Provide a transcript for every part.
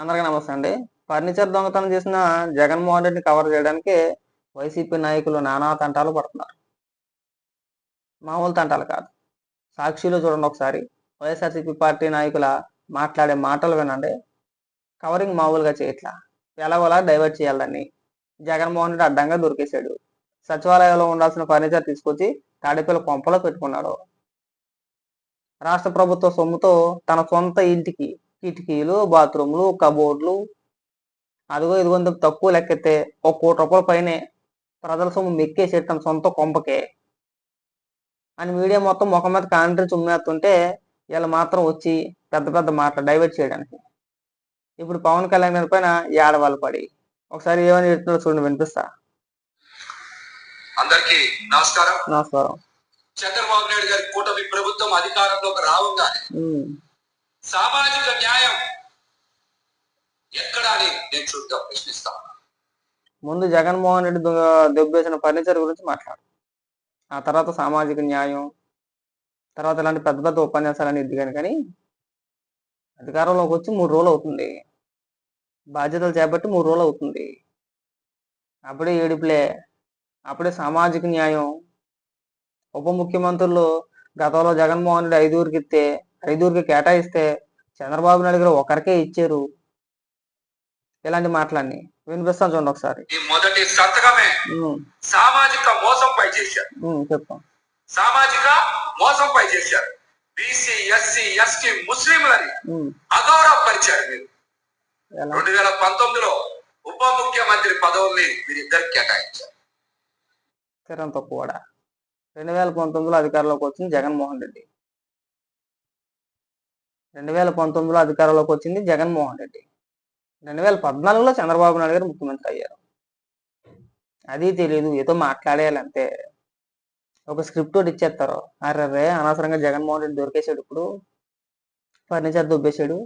అందరికీ నమస్తే అండి. ఫర్నిచర్ దొంగతనం చేసిన జగన్మోహన్ రెడ్డిని కవర్ చేయడానికి వైసీపీ నాయకులు నానా తంటాలు పడుతున్నారు. మామూలు తంటాలు కాదు. సాక్షిలో చూడండి ఒకసారి. వైఎస్ఆర్సీపీ పార్టీ నాయకుల మాట్లాడే మాటలు వినండి. కవరింగ్ మామూలుగా చేయట్లా. ఎలాగోలా డైవర్ట్ చేయాలని జగన్మోహన్ రెడ్డి అడ్డంగా దొరికేశాడు. సచివాలయంలో ఉండాల్సిన ఫర్నిచర్ తీసుకొచ్చి తాడేపల్లి కొంపలో పెట్టుకున్నాడు. రాష్ట్ర ప్రభుత్వ సొమ్ముతో తన సొంత ఇంటికి కిటికీలు బాత్రూమ్లు కబోర్డ్లు. అదిగో ఇదిగో ఇంత తక్కువ లెక్కెత్తే ఒక కోటి రూపాయల పైనే ప్రజల సొమ్ము మెక్కేసేట తన సొంత కొంపకే అని మీడియా మొత్తం ముఖం మీద కాంట్రీ చుమ్మేస్తుంటే వీళ్ళు మాత్రం వచ్చి పెద్ద పెద్ద మాటలు డైవర్ట్ చేయడానికి. ఇప్పుడు పవన్ కళ్యాణ్ గారి పైన ఏడవాళ్ళు పడి. ఒకసారి ఏమని చెప్తున్నారో చూడండి వినిపిస్తా? అందరికీ నమస్కారం. నమస్కారం. చంద్రబాబు నాయుడు గారి కూటమి ప్రభుత్వం అధికారంలోకి రావగానే సామాజిక న్యాయం ఎక్కడా అని నేను చూద్దాం ప్రశ్నిస్తాను ముందు జగన్మోహన్ రెడ్డి దెబ్బేసిన ఫర్నిచర్ గురించి మాట్లాడు. ఆ తర్వాత సామాజిక న్యాయం తర్వాత ఇలాంటి పెద్ద పెద్ద ఉపన్యాసాలు అనేది కానీ కానీ అధికారంలోకి వచ్చి మూడు రోజులు అవుతుంది. బాధ్యతలు చేపట్టి మూడు రోజులు అవుతుంది. అప్పుడే ఏడుపులే. అప్పుడే సామాజిక న్యాయం. ఉప ముఖ్యమంత్రులు గతంలో జగన్మోహన్ రెడ్డి ఐదుగురికి ఇస్తే ఐదుగురికి కేటాయిస్తే చంద్రబాబు నాయుడు గారు ఒకరికే ఇచ్చారు. ఇలాంటి మాటలన్నీ వినిపిస్తాను చూడండి ఒకసారి. మొదటి సంతకమే సామాజిక మోసంపై చేశారు. చెప్తాం సామాజిక మోసంపై చేశారు. బీసీ ఎస్సీ ఎస్టీ ముస్లింలని అగౌరవపరిచారు మీరు. రెండు వేల పంతొమ్మిదిలో ఉప ముఖ్యమంత్రి పదవుల్ని మీరిద్దరికి కేటాయించారు. తక్కువ రెండు వేల పంతొమ్మిదిలో అధికారంలోకి వచ్చింది జగన్మోహన్ రెడ్డి. రెండు వేల పంతొమ్మిదిలో అధికారంలోకి వచ్చింది జగన్మోహన్ రెడ్డి. రెండు వేల పద్నాలుగులో చంద్రబాబు నాయుడు గారు ముఖ్యమంత్రి అయ్యారు. అది తెలియదు ఏదో మాట్లాడేయాలి అంతే ఒక స్క్రిప్ట్ ఒకటి ఇచ్చేస్తారు. అరే అనవసరంగా జగన్మోహన్ రెడ్డి దొరికేశాడు ఇప్పుడు. ఫర్నిచర్ దొబ్బేశాడు.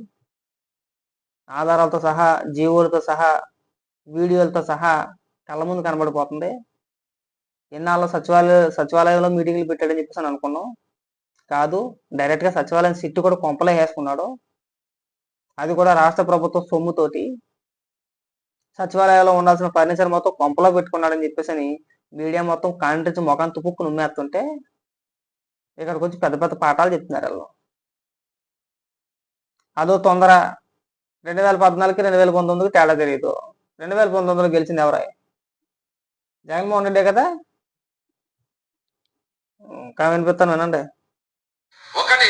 ఆధారాలతో సహా జీవోలతో సహా వీడియోలతో సహా కళ్ళ ముందు కనబడిపోతుంది. ఎన్నాళ్ళు సచివాలయ సచివాలయంలో మీటింగ్లు పెట్టాడని చెప్పేసి అనుకున్నాం. కాదు. డైరెక్ట్గా సచివాలయం సిట్టు కూడా కొంపలే వేసుకున్నాడు. అది కూడా రాష్ట్ర ప్రభుత్వ సొమ్ముతోటి. సచివాలయంలో ఉండాల్సిన ఫర్నిచర్ మొత్తం కొంపలో పెట్టుకున్నాడని చెప్పేసి అని మీడియా మొత్తం కాంట్రించి ముఖం తుపుక్కు నుమ్మేస్తుంటే ఇక్కడికి వచ్చి పెద్ద పెద్ద పాఠాలు చెప్తున్నారు వాళ్ళు. అదో తొందర రెండు వేల పద్నాలుగుకి రెండు వేల పంతొమ్మిదికి తేడా తెలియదు రెండు వేల పంతొమ్మిదిలో గెలిచింది ఎవరై? జగన్మోహన్ రెడ్డే కదా? ఇంకా వినిపిస్తాను వినండి. ఒకటి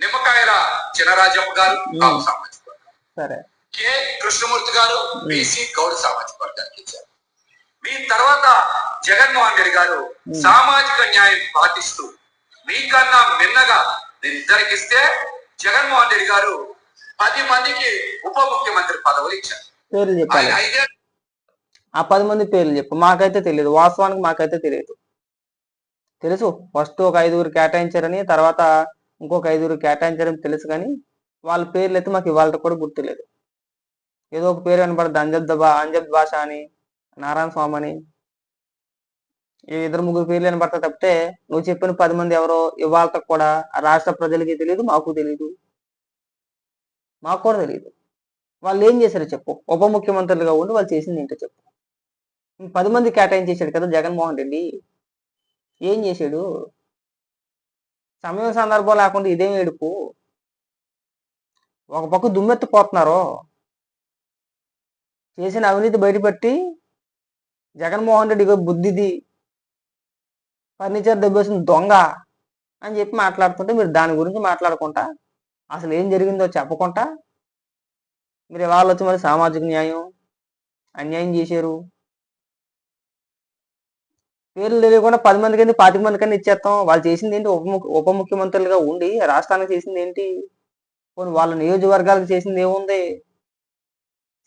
నిమ్మకాయల చినరాజప్ప గారు సామాజిక. సరే. కె. కృష్ణమూర్తి గారు బీసీ గౌడ సామాజిక వర్గానికి ఇచ్చారు మీ తర్వాత జగన్మోహన్ రెడ్డి గారు సామాజిక న్యాయం పాటిస్తూ మీకన్నా మిన్నగా నేను ఇద్దరికి ఇస్తే జగన్మోహన్ రెడ్డి గారు పది మందికి ఉప ముఖ్యమంత్రి పదవులు ఇచ్చారు. పేర్లు చెప్పాలి. ఆ పది మంది పేర్లు చెప్పు. మాకైతే తెలియదు. వాస్తవానికి మాకైతే తెలియదు. తెలుసు. ఫస్ట్ ఒక ఐదుగురు కేటాయించారని తర్వాత ఇంకొక ఐదుగురు కేటాయించారని తెలుసు కానీ వాళ్ళ పేర్లు అయితే మాకు ఇవాళ కూడా గుర్తులేదు. ఏదో ఒక పేరు కనపడదు అంజబ్ దబా అంజబ్ భాష అని నారాయణ స్వామి అని. ఈ ఇద్దరు ముగ్గురు పేర్లు కనపడతా తప్పితే నువ్వు చెప్పిన పది మంది ఎవరో ఇవాళ కూడా రాష్ట్ర ప్రజలకి తెలియదు మాకు తెలియదు మాకు కూడా తెలియదు వాళ్ళు ఏం చేశారో చెప్పు. ఉప ముఖ్యమంత్రులుగా ఉండి వాళ్ళు చేసింది ఏంటో చెప్పు. పది మంది కేటాయించేశాడు కదా జగన్మోహన్ రెడ్డి. ఏం చేశాడు సమయం సందర్భం లేకుండా ఇదేం ఏడుపు. ఒక పక్క దుమ్మెత్తిపోతున్నారు. చేసిన అవినీతి బయటపెట్టి జగన్మోహన్ రెడ్డి బుద్ధిది ఫర్నిచర్ దెబ్బేసిన దొంగ అని చెప్పి మాట్లాడుతుంటే మీరు దాని గురించి మాట్లాడుకుంటా అసలు ఏం జరిగిందో చెప్పకుండా మీరు ఇవాళ వచ్చి మరి సామాజిక న్యాయం అన్యాయం చేశారు? పేర్లు తెలియకుండా పది మంది కింద పాతిక మంది కన్నా ఇచ్చేస్తాం. వాళ్ళు చేసింది ఏంటి? ఉప ఉప ముఖ్యమంత్రులుగా ఉండి రాష్ట్రానికి చేసింది ఏంటి? వాళ్ళ నియోజకవర్గాలకు చేసింది ఏముంది?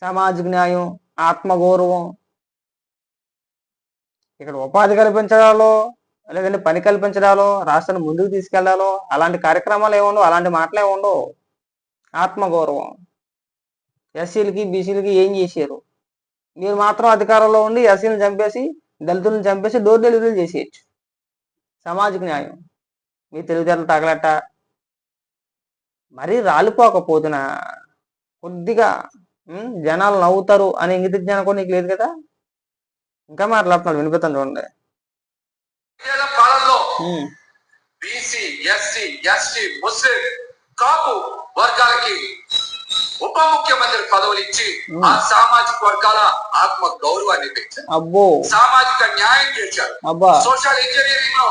సామాజిక న్యాయం ఆత్మగౌరవం. ఇక్కడ ఉపాధి కల్పించడాలో లేదంటే పని కల్పించడాలో రాష్ట్రాన్ని ముందుకు తీసుకెళ్ళాలో అలాంటి కార్యక్రమాలు ఏముండవు? అలాంటి మాటలు ఏముండవు? ఆత్మగౌరవం. ఎస్సీలకి బీసీలకి ఏం చేశారు? మీరు మాత్రం అధికారంలో ఉండి ఎస్సీలను చంపేసి దళితులను చంపేసి డోర్ డెలివరీలు చేసేయచ్చు. సామాజిక న్యాయం. మీ తెలివితేటలు తగలట. మరీ రాలిపోకపోతున్నా. కొద్దిగా జనాలు నవ్వుతారు అనే ఇంగిత జ్ఞానం కూడా నీకు లేదు కదా? ఇంకా మాట్లాడుతున్నాడు వినిపిస్తాను చూడండి. బీసీ ఎస్సీ ఎస్టీ ముస్లిం కాపు వర్గాలకి ఉప ముఖ్యమంత్రి పదవులు ఇచ్చి ఆ సామాజిక వర్గాల ఆత్మ గౌరవాన్ని పెంచారు. అబ్బో. సామాజిక న్యాయం చేశారు. అబ్బా. సోషల్ ఇంజనీరింగ్లో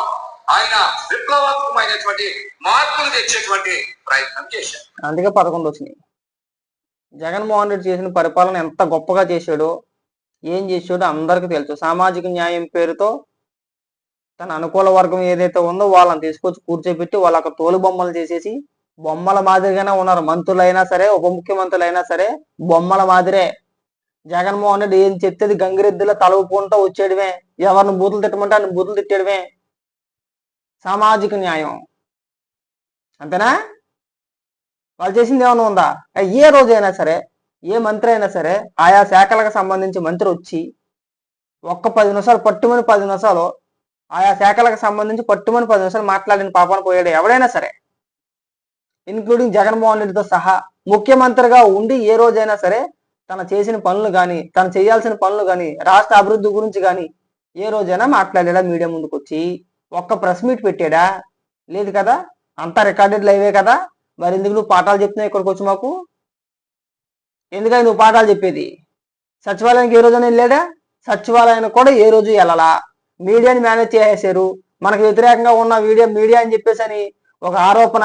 ఆయన విప్లవాత్మకమైనటువంటి మార్పులు తెచ్చేటువంటి ప్రయత్నం చేశారు. అందుకే పదకొండు వచ్చినాయి. జగన్మోహన్ రెడ్డి చేసిన పరిపాలన ఎంత గొప్పగా చేశాడో ఏం చేశాడో అందరికీ తెలుసు. సామాజిక న్యాయం పేరుతో తన అనుకూల వర్గం ఏదైతే ఉందో వాళ్ళని తీసుకొచ్చి కూర్చోబెట్టి వాళ్ళకి తోలు బొమ్మలు చేసేసి బొమ్మల మాదిరిగానే ఉన్నారు. మంత్రులైనా సరే ఉప ముఖ్యమంత్రులైనా సరే బొమ్మల మాదిరే. జగన్మోహన్ రెడ్డి ఏం చెప్తేది గంగిరెద్దులో తలవుకుంటూ వచ్చేయడమే. ఎవరిని బూతులు తిట్టమంటే అన్ని బూతులు తిట్టడమే సామాజిక న్యాయం. అంతేనా? వాళ్ళు చేసింది ఏమైనా ఉందా? ఏ రోజైనా సరే ఏ మంత్రి అయినా సరే ఆయా శాఖలకు సంబంధించి మంత్రి వచ్చి ఒక్క పది నిమిషాలు పట్టుమని పది నిమిషాలు ఆయా శాఖలకు సంబంధించి పట్టుమని పది నిమిషాలు మాట్లాడిన పాపన పోయాడు ఎవడైనా సరే. ఇన్క్లూడింగ్ జగన్మోహన్ రెడ్డితో సహా ముఖ్యమంత్రిగా ఉండి ఏ రోజైనా సరే తన చేసిన పనులు కానీ తను చేయాల్సిన పనులు కానీ రాష్ట్ర అభివృద్ధి గురించి కానీ ఏ రోజైనా మాట్లాడాడా మీడియా ముందుకు వచ్చి ఒక్క ప్రెస్ మీట్ పెట్టాడా? లేదు కదా? అంతా రికార్డెడ్ లైవే కదా? మరి ఎందుకు నువ్వు పాఠాలు చెప్తున్నావు ఇక్కడికి వచ్చి మాకు? ఎందుకని నువ్వు పాఠాలు చెప్పేది? సచివాలయానికి ఏ రోజైనా వెళ్ళాడా? సచివాలయానికి కూడా ఏ రోజు వెళ్ళాలా? మీడియాని మేనేజ్ చేసేసారు మనకు వ్యతిరేకంగా ఉన్న మీడియా మీడియా అని చెప్పేసి అని ఒక ఆరోపణ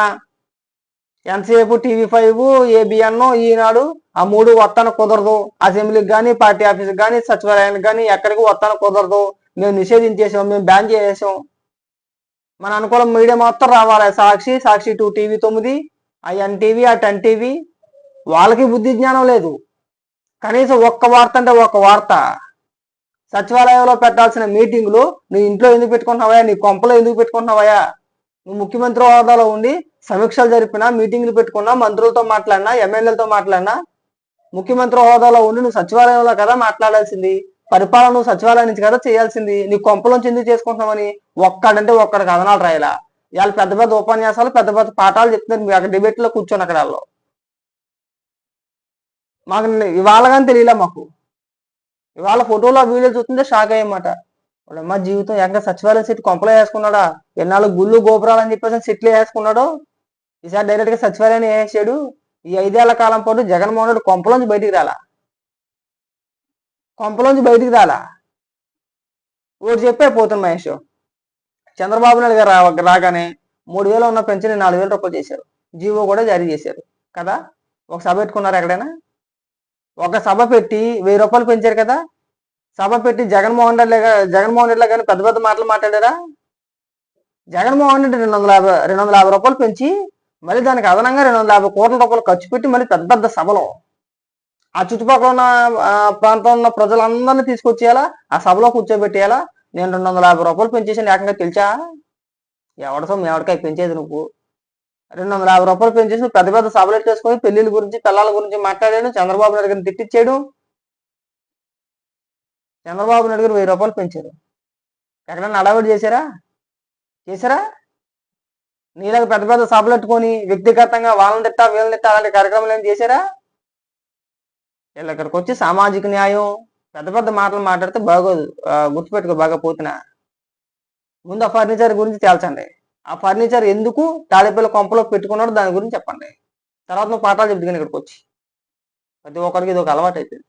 ఎంతసేపు టీవీ ఫైవ్ ఏబిఎన్ ఈనాడు ఆ మూడు వస్తాను కుదరదు. అసెంబ్లీకి కానీ పార్టీ ఆఫీస్కి కానీ సచివాలయానికి కానీ ఎక్కడికి వస్తాను కుదరదు. మేము నిషేధించేసాం మేము బ్యాన్ చేసేసాం మన అనుకూలం మీడియా మొత్తం రావాలి. సాక్షి సాక్షి టూ టీవీ తొమ్మిది ఆ ఎన్టీవీ ఆ టెన్ టీవీ. వాళ్ళకి బుద్ధి జ్ఞానం లేదు. కనీసం ఒక్క వార్త అంటే ఒక్క వార్త. సచివాలయంలో పెట్టాల్సిన మీటింగ్లు నువ్వు ఇంట్లో ఎందుకు పెట్టుకుంటున్నావా నీ కొంపలో ఎందుకు పెట్టుకుంటున్నావా నువ్వు ముఖ్యమంత్రి హోదాలో ఉండి సమీక్షలు జరిపినా మీటింగ్లు పెట్టుకున్నా మంత్రులతో మాట్లాడినా ఎమ్మెల్యేలతో మాట్లాడినా ముఖ్యమంత్రి హోదాలో ఉండి నువ్వు సచివాలయంలో కదా మాట్లాడాల్సింది పరిపాలన నువ్వు సచివాలయం నుంచి కదా చేయాల్సింది నీ కొంపలోంచి ఎందుకు చేసుకుంటున్నామని ఒక్కడంటే ఒక్కడ కథనాలు రాయలా. ఇవాళ పెద్ద పెద్ద ఉపన్యాసాలు పెద్ద పెద్ద పాఠాలు చెప్తున్నారు మీరు అక్కడ డిబేట్లో కూర్చొని అక్కడ వాళ్ళు. మాకు ఇవాళ కానీ తెలియలే మాకు. ఇవాళ ఫోటోలో వీడియో చూస్తుంటే షాక్ అయ్యమాట. మా జీవితం ఎక్కడ? సచివాలయం సెట్ కొంపలో వేసుకున్నాడా? ఎన్నాళ్ళు గుళ్ళు గోపురాలు అని చెప్పేసి సెట్లు వేసుకున్నాడు? ఈసారి డైరెక్ట్గా సచివాలయాన్ని వేసాడు ఈ ఐదేళ్ళ కాలం పాటు జగన్మోహన్ రెడ్డి కొంపలోంచి బయటికి రాలా. కొంపలోంచి బయటికి రాలా. ఓటు చెప్పే పోతుంది మహేష్. చంద్రబాబు నాయుడు గారు రాగానే మూడు వేలు ఉన్న పెన్షన్ నాలుగు వేల రూపాయలు చేశారు. జీవో కూడా జారీ చేశారు. కదా? ఒక సభ పెట్టుకున్నారు ఎక్కడైనా? ఒక సభ పెట్టి వెయ్యి రూపాయలు పెంచారు కదా? సభ పెట్టి జగన్మోహన్ రెడ్డి జగన్మోహన్ రెడ్డి కానీ పెద్ద పెద్ద మాటలు మాట్లాడారా? జగన్మోహన్ రెడ్డి రెండు వందల యాభై రెండు వందల యాభై రూపాయలు పెంచి మళ్ళీ దానికి అదనంగా రెండు వందల యాభై కోట్ల రూపాయలు ఖర్చు పెట్టి మళ్ళీ పెద్ద పెద్ద సభలో. ఆ చుట్టుపక్కల ఉన్న ప్రాంతంలో ఉన్న ప్రజలందరినీ తీసుకొచ్చేయాలా? ఆ సభలో కూర్చోబెట్టేయాలా? నేను రెండు వందల యాభై రూపాయలు పెంచేసాను ఏకంగా తెలుసా ఎవరితో ఎవరికై పెంచేది నువ్వు? రెండు వందల యాభై రూపాయలు పెంచేసి నువ్వు పెద్ద పెద్ద సభలు ఎట్టేసుకొని పెళ్ళిళ్ళ గురించి పిల్లల గురించి మాట్లాడాడు చంద్రబాబు నాయుడు గారిని తిట్టించాడు చంద్రబాబు నాయుడు గారు వెయ్యి రూపాయలు పెంచారు. ఎక్కడన్నా అడవిడి చేశారా? చేశారా? నీళ్ళకి పెద్ద పెద్ద సభలు పెట్టుకొని వ్యక్తిగతంగా వాళ్ళని తిట్టా వీళ్ళని తిట్టా అలాంటి కార్యక్రమాలు ఏం చేశారా? వీళ్ళు ఇక్కడికి వచ్చి సామాజిక న్యాయం పెద్ద పెద్ద మాటలు మాట్లాడితే బాగోదు గుర్తుపెట్టుకో బాగా పోతున్నా. ముందు ఆ ఫర్నిచర్ గురించి తేల్చండి. ఆ ఫర్నిచర్ ఎందుకు తాడేపల్లి కొంపలో పెట్టుకున్నాడో దాని గురించి చెప్పండి. తర్వాత నువ్వు పాఠాలు చెప్తాను ఇక్కడికి వచ్చి. ప్రతి ఒక్కరికి ఇది ఒక అలవాటు అయిపోయింది